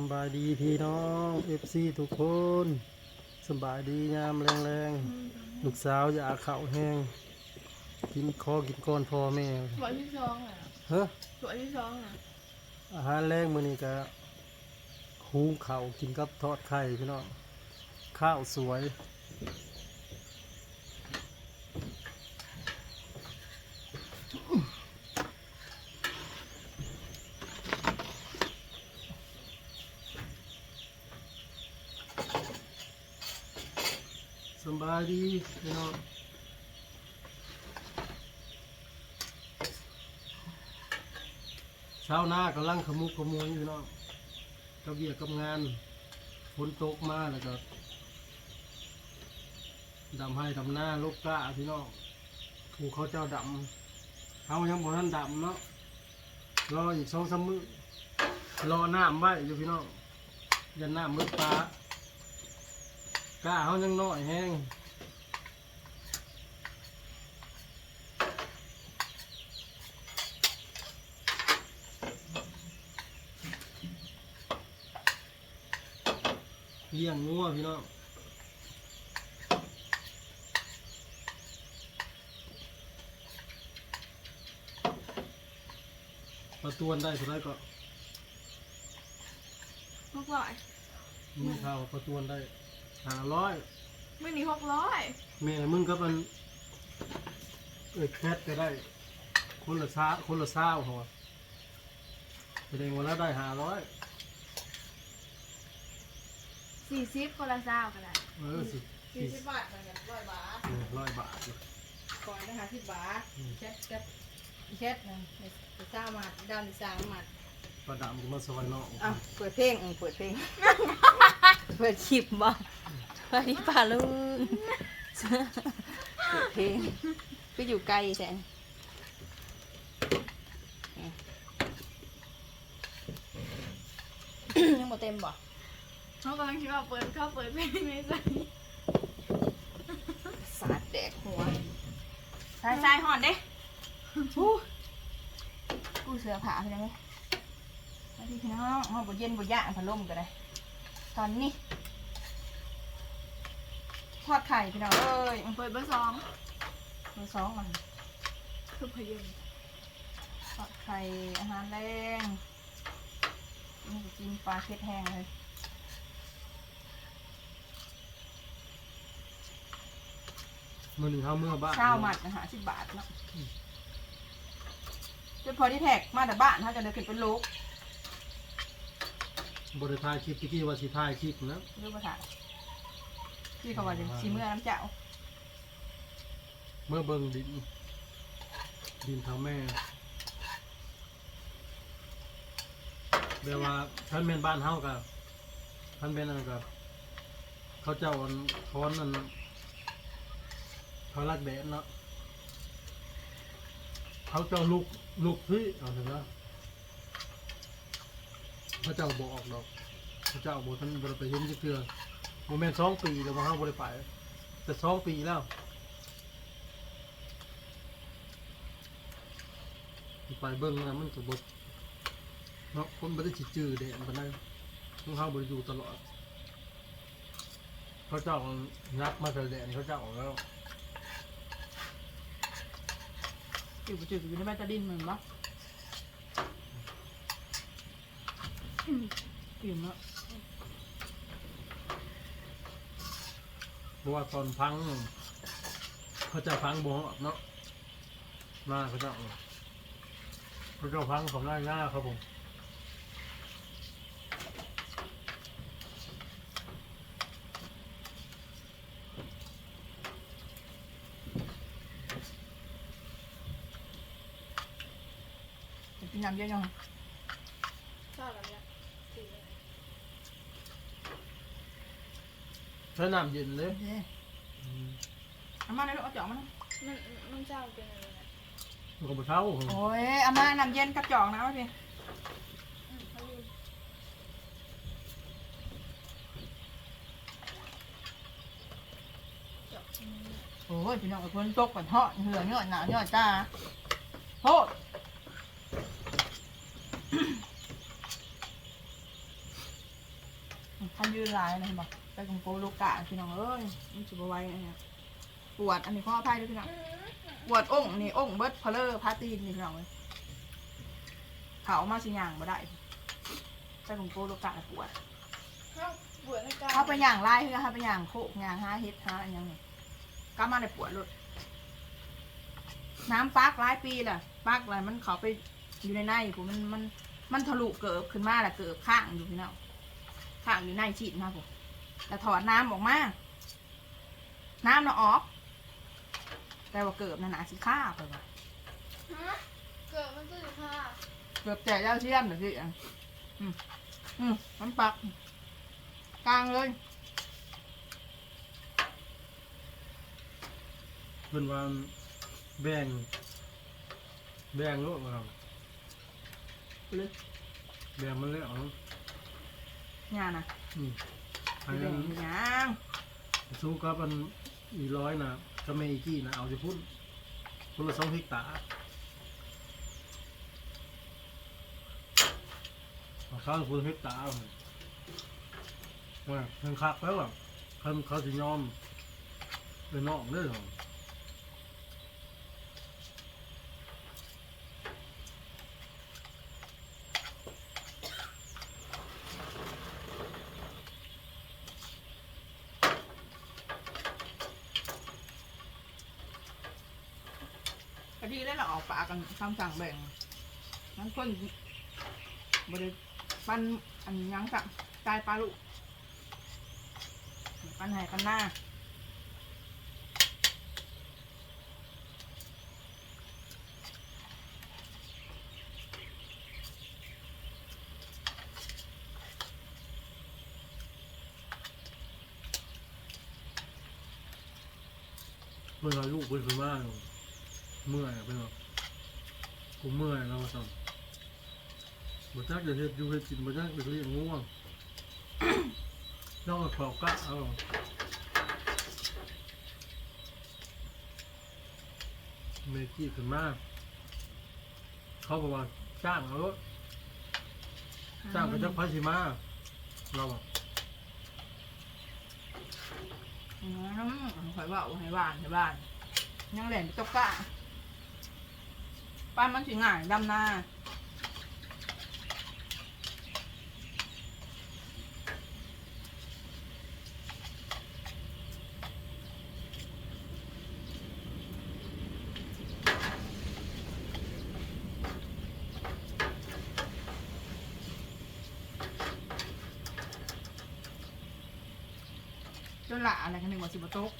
สำบายดีพี่น้องเอฟซีทุกคนสำบายดียามแรงๆลูกสาวอยากข้าวแห้งกินคอกินก้อนพ่อแม่สวยที่สองอะเฮ้อสวยที่สองอะอาหารแรงมื้อนี้ก็หุงข้าวกินกับทอดไข่พี่น้องข้าวสวย บายดีพี่น้องเช้าหน้ากำลังขมุกขมุยพี่น้องกับเบียกกับงานฝนตกมาแล้วก็ดำให้ดำหน้าลูกกล้าพี่น้องผูเขาเจ้าดำเขายังบ่ทันดำเนาะรออีกสองสามมื้อรอน้ำไว้อยู่พี่น้องยันน้ำมืดปลา กล้าเขายังน้อยแห้งเลี้ยงงัวพี่น้องประตวนได้เท่าไรก็หกร้อยมีข่าวว่าประตวนได้ ห้าร้อยไม่หนีหกร้อยแม่มึงกับมันเอ้ยแคทก็ได้ คนละซาคนละเศร้าหัวแสดงว่าแล้วได้ห้าร้อยสี่สิบคนละเศร้าก็ได้เออสิสี่สิบบาทเหมือนกันร้อยบาทร้อยบาทเลยก่อนนะคะสิบบาทอืมเช็ดเช็ดเช็ดนะไปเศร้ามาดาวนี่สามมาประดามก็มาซอยน้องอ้าวเปิดเพลงอืมเปิดเพลงเปิดคลิปบ่ส วัสดีป่าลุงเปิดเพลงก็อยู่ไกลแสนยังบ่เต็มบ่เขากำลังคิดว่าเปิดเข้าเปิดเพลงในใจสาดแดกหัวใช่ใช่หอนเด้อู้กูเสือผาไปเลยไหมมาที่พี่น้องห้องบ่เย็นบ่ย่างพัดลมก็ได้ตอนนี้ ทอดไข่พี่น้องเอ้ยเปิดเบอร์สองเบอร์สองมันคือพยุงทอดไข่อาหารแรงนี่ก็กินปลาเค็ดแห้งเลยมื่อหนึ่งเขาเมื่อบ้านเช้ามัดนะฮะสิบบาทเนาะจนพอที่แท็กมาแต่บ้านเขาจะเดินขึ้นเป็นลูกบริทายคลิปที่กี้ว่าสิทายคลิปนะลูกภาษา ที่เขาว่าจะซีเมื่อน้ำเจ้าเมื่อเบิ่งดิน ดินเท้าแม่เรียกว่าท่านเป็นบ้านเฮากับท่านเป็นอะไรกับเขาเจ้าอันค้อนอันเขารักแดดเนาะเขาเจ้าลูกลูกพี่เอาถึงแล้วเขาเจ้าบอกออกดอกเขาเจ้าบอกท่านบริไปเห็นจักเทือ โมเมนต์สองปีแล้วว่าเฮาบริไปแต่สองปีแล้วไปเบิ่งนะมันก็บดเนาะคนบ่ได้สิจื้อเด้ปานใดของเฮาบ่ได้อยู่ตลอดเขาเจ้านักมาแต่แดนเขาเจ้าเอาแล้วอยู่ประจุอยู่ในแม่ตะดินเหมือนปะกินเนาะ เพ ราะว่าตอนพังเขาจะพังบ่อเนาะหน้าเขาจ้าเขาจ้าพังของหน้าหน้าครับผมกินน้ำเยอะยัง เศร้าแล้วเนี่ยสี่เลย ใช้น้ำเย็นเลยโอเคเอามาเลยลูกเอาจอกมานะมันมันเศร้าเป็นอะไรนะมันก็บ่เท่าโอ้ยเอามาน้ำเย็นกระจอกนะเอาสิอืมเขาลืมจบอืมโอ้ยพี่น้องไอ้คนตกก่อนเหาะเหือเนื้อหนาเนื้อตาโทษ คันยืนลายนะเห็นบอกไปกงโกลูกกะพี่น้องเอ้ยมันจุบไหว้นะเนี่ยปวดอันนี้ข้ออภัยด้วยพี่น้องปวดองค์นี่องค์เบิดพะเลอร์พาตีนนี่พี่น้องเลยเขามาสิย่างมาได้ไปกงโกลูกกะปวดเข้าปวดในกายเขาไปย่างไล่คือเขาไปย่างโคกย่างห้าเฮ็ดห้าอันยังนี่ก็มาได้ปวดหลุดน้ำปักหลายปีแหละปักอะไรมันเขาไปอยู่ในในผมมันมันมันทะลุเกิบขึ้นมาแหละเกิบข้างอยู่พี่น้อง ข้างอยู่ในฉีดนะผมแต่ถอดน้ำออกมา น้ำน่ะออก แต่ว่าเกิบน่ะหนาสิฆ่าไปว่ะฮะเกิดมันตื่นค่ะเกิบแต่ยาเทียมเดี๋ยวสิอะอืมอืมมันปัก กลางเลยเพิ่นว่าแบ่ง แบ่งโลกมาครับเลยแบ่งมันแล้วเนาะงานนะอืมอันเดี๋นั้ยวนยังสู้กับมันอีร้อยนะก็ไม่อีกี้นะเอาจะพุ่นพุ่นละสองเฮกตาร์เอาข้าวพุ่นเฮกตาร์เอาว่าเพิ่นคักแล้วอะเขาเขาจะยอมเป็นนอกเด้อเหรอ ดีได้เราออกปากกันคำสั่งแบ่งนั้นคนบริปันอันยังสั่งตายปลาลูกปันไหปันหน้าเมื่อลูกเพิ่นคือว่า เมื่อยเพิ่นว่ากูเมื่อยแล้วสั่งบ่จักจะเฮ็ดอยู่เฮ็ดกินบ่จักจะเลี้ยงง่วงนอกจากเขากะเอาเมกี้ขึ้นมาเขาบอกว่าจ้างเอาจ้างไปจักพัชิมาเราบอกอืมข่อยว่าให้บ้านให้บ้านยังเหลนตกกะ ป้ามันสิง่ายดำนาจนละอะไรกันหนึ่งว่าสิบโต๊ะ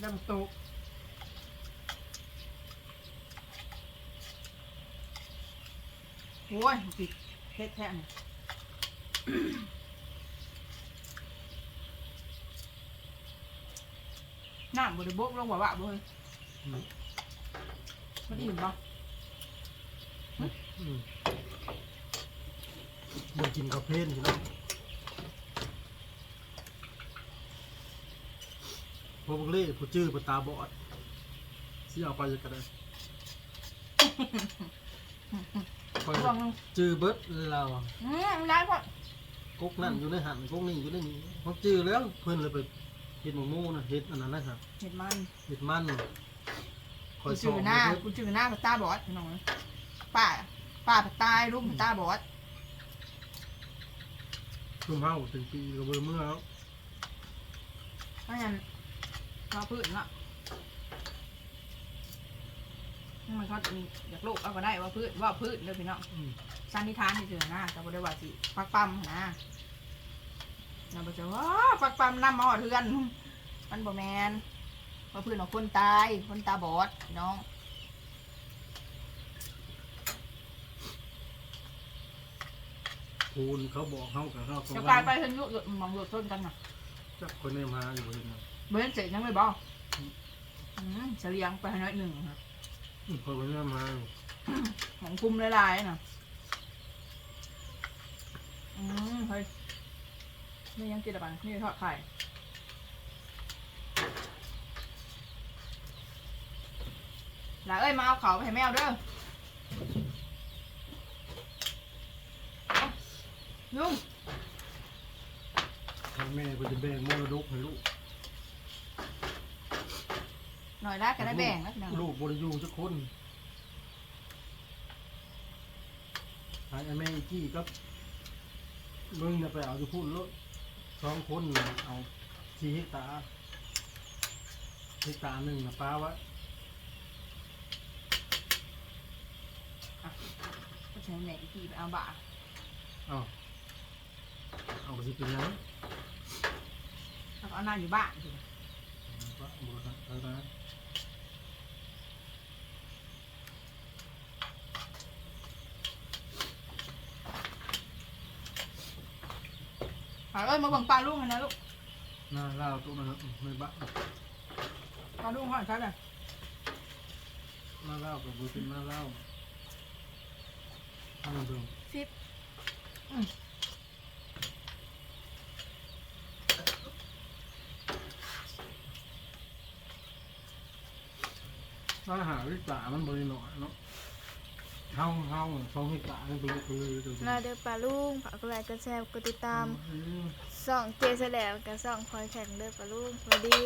ได้บโต๊ะ โอ้ยปิดเฮ็ดแท้เนี่ยน้ำบริบกลงว่าว่าบ่เฮ้ยมันอิ่มปะมันกินกาเพนพี่น้องพวกเล่ผู้จื้อผู้ตาบอดสิเอาไปจะกันได้ คอยลองนึงจื้อเบิดเราอะอืมมันได้พอกุ๊กนั่นอยู่ในหันกุ๊กนี่อยู่ในนี้เขาจื้อแล้วเพื่อนเลยไปเห็ดหมูมูนะเห็ดอันนั้นนะครับเห็ดมันเห็ดมันคอกูยสจืออบหน้าเบิดกูจือหน้ากับตาบอดพี่น้องเอ้ยป้าป้าผัดตายลูกผัดตาบอดชุ่มเฮาเป็นปีกระเบือเมื่อแล้วเพราะฉะนั้นเราพืชเนาะ มันก็มีอยากลูกเอาก็ได้ว่าพืชว่าพืชเลยพี่น้องอืม สันนิษฐานที่เจอหน้าแต่บ่ได้ว่าสิปักปั๊มนะเราบอกจะว่าปักปั๊มน้ำมาหอดเทือน มันบ่แมนว่าพืชของคนตายคนตาบอดพี่น้องคูณเขาบอกเขากับเขาตรงจะนั้กลายนไปเห็นยุดมองยุดต้นกันน่ะจับคนในมาอยู่เห็นนะเบิ้นเสร็จยังไม่บอกอืมเฉลียงไปให้น้อยหนึ่งค่ะอืมคนมาของคุ้มหลายๆน่ะอืมเฮ้ยนี่ยังกินอะไรนี่ทอดไข่หลาเอ้ยมาเอาเขาไปให้แมวเด้อลุงทางแม่ก็จะแบ่งมรดกให้ลูก หน่อยละก็ได้แบ่งแล้วพี่น้องลูกบริยูทุกคนไอ้แม่อีกี้ก็มึงจะไปเอาจะพูดแล้วสองคนน่ะเอาสี่เฮกตาร์เฮกตาร์หนึ่งนะป้าว่าก็ใช้แม่อีกทีไปเอาบ่าเอาเอาไปสิเป็นยังแล้วก็เอาหน้าอยู่บ้านสิป้าบุรุษแล้วนะ เอาเอ้ยมาเบิ่งปลาลุงกันนะลูกหน้าเล่าตัวนะครับไม่บ้าปลาลุงห่อนใช่เลยหน้าเล่ากับบุรุษหน้าเล่าทำดูฟิปถ้าหาวิตามันบริโนอยเนาะ เฮาเฮาสองเฮกตาร์นี่เป็นคือตัวมาเด้อปลาลุงฝากกดไลค์กดแชร์กดติดตามอืม ส่องเจสแล้วกับส่องคอยแข่งเด้อปลาลุงสวัสดี